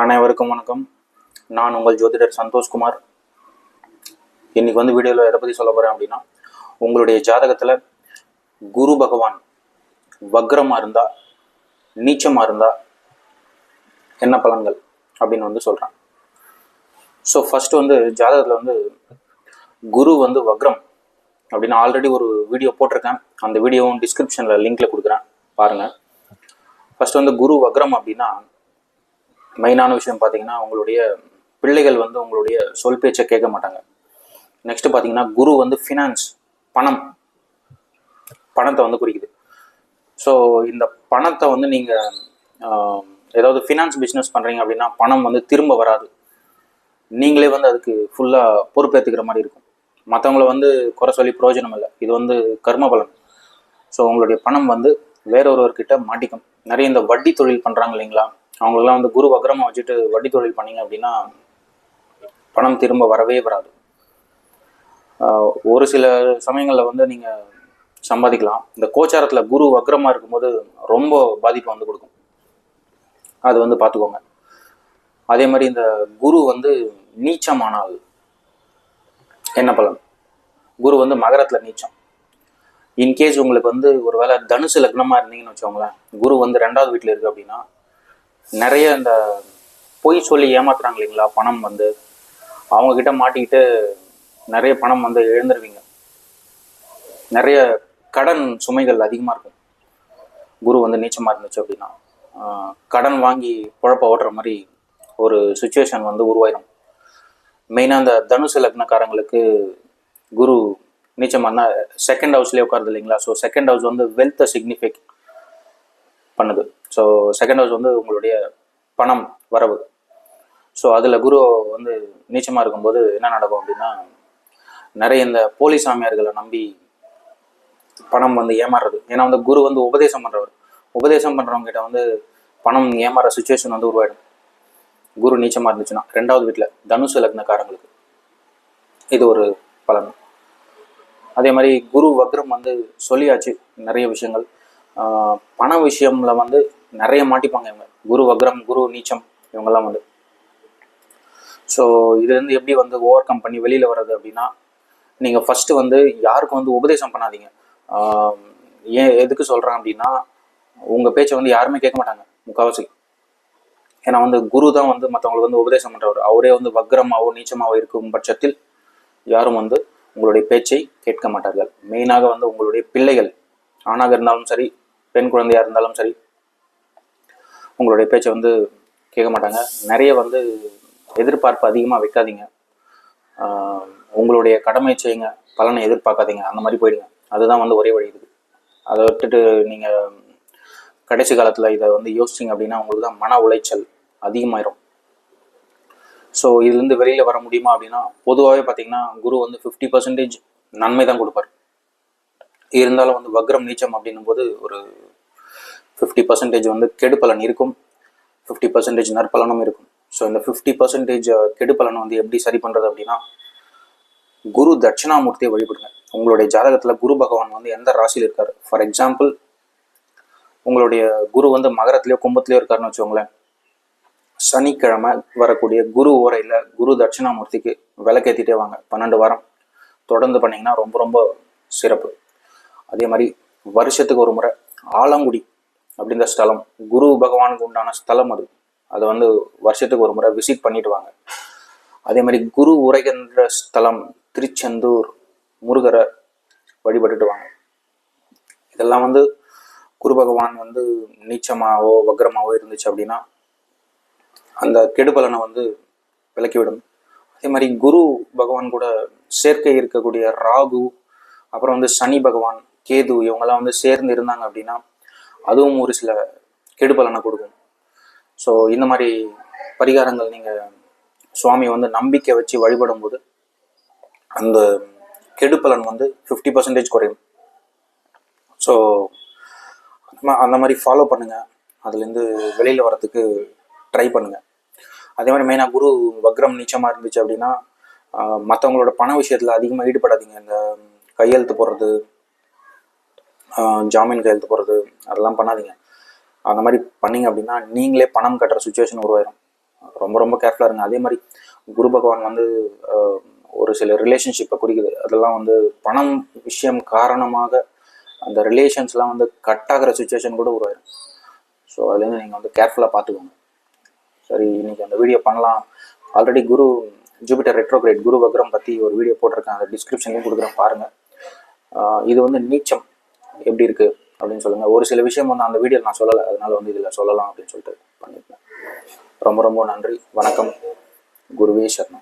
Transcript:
அனைவருக்கும் வணக்கம். நான் உங்கள் ஜோதிடர் சந்தோஷ்குமார். இன்னைக்கு வந்து வீடியோவில் எதை பற்றி சொல்ல போகிறேன் அப்படின்னா உங்களுடைய ஜாதகத்தில் குரு பகவான் வக்ரமாக இருந்தால் நீச்சமாக இருந்தால் என்ன பலன்கள் அப்படின்னு வந்து சொல்கிறேன் ஸோ ஃபஸ்ட்டு வந்து ஜாதகத்தில் வந்து குரு வந்து வக்ரம் அப்படின்னு ஆல்ரெடி ஒரு வீடியோ போட்டிருக்கேன். அந்த வீடியோவும் டிஸ்கிரிப்ஷனில் லிங்க்கில் கொடுக்குறேன். பாருங்கள் ஃபஸ்ட்டு வந்து குரு வக்ரம் அப்படின்னா மெயினான விஷயம் பார்த்தீங்கன்னா உங்களுடைய பிள்ளைகள் வந்து உங்களுடைய சொல் பேச்சை கேட்க மாட்டாங்க. நெக்ஸ்ட் பார்த்தீங்கன்னா குரு வந்து ஃபினான்ஸ் பணம். பணத்தை வந்து குறிக்குது. ஸோ இந்த பணத்தை வந்து நீங்கள் ஏதாவது ஃபினான்ஸ் பிஸ்னஸ் பண்ணுறீங்க அப்படின்னா பணம் வந்து திரும்ப வராது. நீங்களே வந்து அதுக்கு ஃபுல்லாக பொறுப்பேற்றுக்கிற மாதிரி இருக்கும். மற்றவங்கள வந்து குறை சொல்லி பிரயோஜனம் இல்லை. இது வந்து கர்ம பலன். ஸோ உங்களுடைய பணம் வந்து வேற ஒருவர்கிட்ட மாட்டிக்கும். நிறைய இந்த வட்டி தொழில் பண்ணுறாங்க இல்லைங்களா? அவங்களெல்லாம் வந்து குரு வக்ரமாக வச்சுட்டு வட்டி தொழில் பண்ணிங்க அப்படின்னா பணம் திரும்ப வரவே வராது. ஒரு சில சமயங்களில் வந்து நீங்கள் சம்பாதிக்கலாம். இந்த கோச்சாரத்தில் குரு வக்ரமாக இருக்கும்போது ரொம்ப பாதிப்பை வந்து கொடுக்கும். அது வந்து பார்த்துக்கோங்க அதே மாதிரி இந்த குரு வந்து நீச்சமானால் என்ன பலன்? குரு வந்து மகரத்தில் நீச்சம். இன்கேஸ் உங்களுக்கு வந்து ஒருவேளை தனுசு லக்னமாக இருந்தீங்கன்னு வச்சுக்கோங்களேன் குரு வந்து ரெண்டாவது வீட்டில் இருக்குது அப்படின்னா நிறைய இந்த பொய் சொல்லி ஏமாத்துறாங்க இல்லைங்களா? பணம் வந்து அவங்கக்கிட்ட மாட்டிக்கிட்டு நிறைய பணம் வந்து எழுந்துருவீங்க நிறைய கடன் சுமைகள் அதிகமாக இருக்கும். குரு வந்து நீச்சமாக இருந்துச்சு அப்படின்னா கடன் வாங்கி குழப்ப ஓட்டுற மாதிரி ஒரு சுச்சுவேஷன் வந்து உருவாயிடும் மெயினாக அந்த தனுசு லக்னக்காரங்களுக்கு குரு நீச்சமாக இருந்தால் செகண்ட் ஹவுஸ்லேயே உட்காருது இல்லைங்களா? ஸோ செகண்ட் ஹவுஸ் வந்து வெல்த்தை சிக்னிஃபிக் பண்ணுது. ஸோ செகண்ட் ஹவுஸ் வந்து உங்களுடைய பணம் வரவு. ஸோ அதில் குரு வந்து நீச்சமாக இருக்கும்போது என்ன நடக்கும் அப்படின்னா நிறைய இந்த போலி சாமியார்களை நம்பி பணம் வந்து ஏமாறுறது. ஏன்னா வந்து குரு வந்து உபதேசம் பண்ணுறவர் உபதேசம் பண்ணுறவங்க கிட்ட வந்து பணம் ஏமாற சுச்சுவேஷன் வந்து உருவாயிடும். குரு நீச்சமாக இருந்துச்சுன்னா ரெண்டாவது வீட்டில் தனுசு லக்னக்காரங்களுக்கு. இது ஒரு பலன். அதே மாதிரி குரு வக்ரம் வந்து சொல்லியாச்சு நிறைய விஷயங்கள். பண விஷயம்ல வந்து நிறைய மாட்டிப்பாங்க இவங்க. குரு வக்ரம் குரு நீச்சம் இவங்கெல்லாம் வந்து. ஸோ இதுலேருந்து எப்படி வந்து ஓவர் கம் பண்ணி வெளியில் வர்றது அப்படின்னா நீங்கள் ஃபஸ்ட்டு வந்து யாருக்கும் வந்து உபதேசம் பண்ணாதீங்க. ஏன் எதுக்கு சொல்கிறேன் அப்படின்னா உங்கள் பேச்சை வந்து யாருமே கேட்க மாட்டாங்க முக்கால்வாசி. ஏன்னா வந்து குரு தான் வந்து மற்றவங்களுக்கு வந்து உபதேசம் பண்ணுறவர் அவரே வந்து வக்ரமாவோ நீச்சமாவோ இருக்கும் பட்சத்தில் யாரும் வந்து உங்களுடைய பேச்சை கேட்க மாட்டார்கள். மெயினாக வந்து உங்களுடைய பிள்ளைகள் ஆணாக இருந்தாலும் சரி பெண் குழந்தையாக இருந்தாலும் சரி உங்களுடைய பேச்சை வந்து கேட்க மாட்டாங்க. நிறைய வந்து எதிர்பார்ப்பு அதிகமாக வைக்காதீங்க. உங்களுடைய கடமை செய்யுங்க. பலனை எதிர்பார்க்காதீங்க. அந்த மாதிரி போயிடுங்க. அதுதான் வந்து ஒரே வழி இருக்குது அதை விட்டுட்டு நீங்கள் கடைசி காலத்தில் இதை வந்து யோசிச்சிங்க அப்படின்னா உங்களுக்கு தான் மன உளைச்சல் அதிகமாயிரும். ஸோ இதுலேருந்து வெளியில் வர முடியுமா அப்படின்னா பொதுவாகவே பார்த்தீங்கன்னா குரு வந்து ஃபிஃப்டி பர்சன்டேஜ் நன்மை தான் கொடுப்பார். இருந்தாலும் வந்து வக்ரம் நீச்சம் அப்படின்னும் போது ஒரு ஃபிஃப்டி பர்சன்டேஜ் வந்து கெடுபலன் இருக்கும். ஃபிஃப்டி பர்சன்டேஜ் நற்பலனும் இருக்கும். ஸோ இந்த ஃபிஃப்டி பர்சன்டேஜ் கெடுபலனை வந்து எப்படி சரி பண்ணுறது அப்படின்னா குரு தட்சிணாமூர்த்தியை வழிபடுங்க. உங்களுடைய ஜாதகத்தில் குரு பகவான் வந்து எந்த ராசியில் இருக்கார்? ஃபார் எக்ஸாம்பிள் உங்களுடைய குரு வந்து மகரத்திலேயோ கும்பத்திலேயோ இருக்காருன்னு வச்சுக்கோங்களேன். சனிக்கிழமை வரக்கூடிய குரு ஓரையில் குரு தட்சிணாமூர்த்திக்கு விளக்கேற்றிட்டே வாங்க. பன்னெண்டு வாரம். தொடர்ந்து பண்ணிங்கன்னா ரொம்ப ரொம்ப சிறப்பு. அதே மாதிரி வருஷத்துக்கு ஒரு முறை ஆலங்குடி அப்படின்ற ஸ்தலம். குரு பகவானுக்கு உண்டான ஸ்தலம் அது. அதை வந்து வருஷத்துக்கு ஒரு முறை விசிட் பண்ணிட்டு வாங்க. அதே மாதிரி குரு உரைகின்ற ஸ்தலம் திருச்செந்தூர் முருகரை வழிபட்டுட்டு வாங்க. இதெல்லாம் வந்து குரு பகவான் வந்து நீச்சமாவோ வக்ரமாவோ இருந்துச்சு அப்படின்னா அந்த கெடுபலனை வந்து விலக்கிவிடும் அதே மாதிரி குரு பகவான் கூட சேர்க்கை இருக்கக்கூடிய ராகு அப்புறம் வந்து சனி பகவான் கேது இவங்கெல்லாம் வந்து சேர்ந்து இருந்தாங்க அப்படின்னா அதுவும் ஒரு சில கெடுபலனை கொடுக்கும். ஸோ இந்த மாதிரி பரிகாரங்கள் நீங்கள் சுவாமியை வந்து நம்பிக்கை வச்சு வழிபடும் போது அந்த கெடுபலன் வந்து ஃபிஃப்டி பர்சன்டேஜ் குறையும். ஸோ அந்த மாதிரி ஃபாலோ பண்ணுங்கள் அதுலேருந்து வெளியில் வரத்துக்கு ட்ரை பண்ணுங்கள் அதே மாதிரி மெயினாக குரு வக்ரம் நீச்சமாக இருந்துச்சு அப்படின்னா மற்றவங்களோட பண விஷயத்தில் அதிகமாக ஈடுபடாதீங்க. இந்த கையெழுத்து போடுறது ஜாமீன் கையெழுத்து போடுறது அதெல்லாம் பண்ணாதீங்க. அந்த மாதிரி பண்ணீங்க அப்படின்னா நீங்களே பணம் கட்டுற சுச்சுவேஷன் உருவாயிரும். ரொம்ப ரொம்ப கேர்ஃபுல்லாக இருங்க. அதே மாதிரி குரு பகவான் வந்து ஒரு சில ரிலேஷன்ஷிப்பை குறிக்குது. அதெல்லாம் வந்து பணம் விஷயம் காரணமாக அந்த ரிலேஷன்ஸ்லாம் வந்து கட் ஆகிற சுச்சுவேஷன் கூட உருவாயிரும். ஸோ அதுலேருந்து நீங்கள் வந்து கேர்ஃபுல்லாக பார்த்துக்கோங்க. சரி இன்னைக்கு அந்த வீடியோ பண்ணலாம். Already Guru Jupiter retrograde Guru வக்ரம் பற்றி ஒரு வீடியோ போட்டிருக்கேன். அந்த டிஸ்கிரிப்ஷன்லேயும் கொடுக்குறேன். பாருங்கள் இது வந்து நீச்சம். எப்படி இருக்குது அப்படின்னு சொல்லுங்கள் ஒரு சில விஷயம் வந்து அந்த வீடியோவில் நான் சொல்லலை. அதனால் வந்து இதில் சொல்லலாம் அப்படின்னு சொல்லிட்டு பண்ணியிருக்கேன் ரொம்ப ரொம்ப நன்றி. வணக்கம். குருவே சர்மா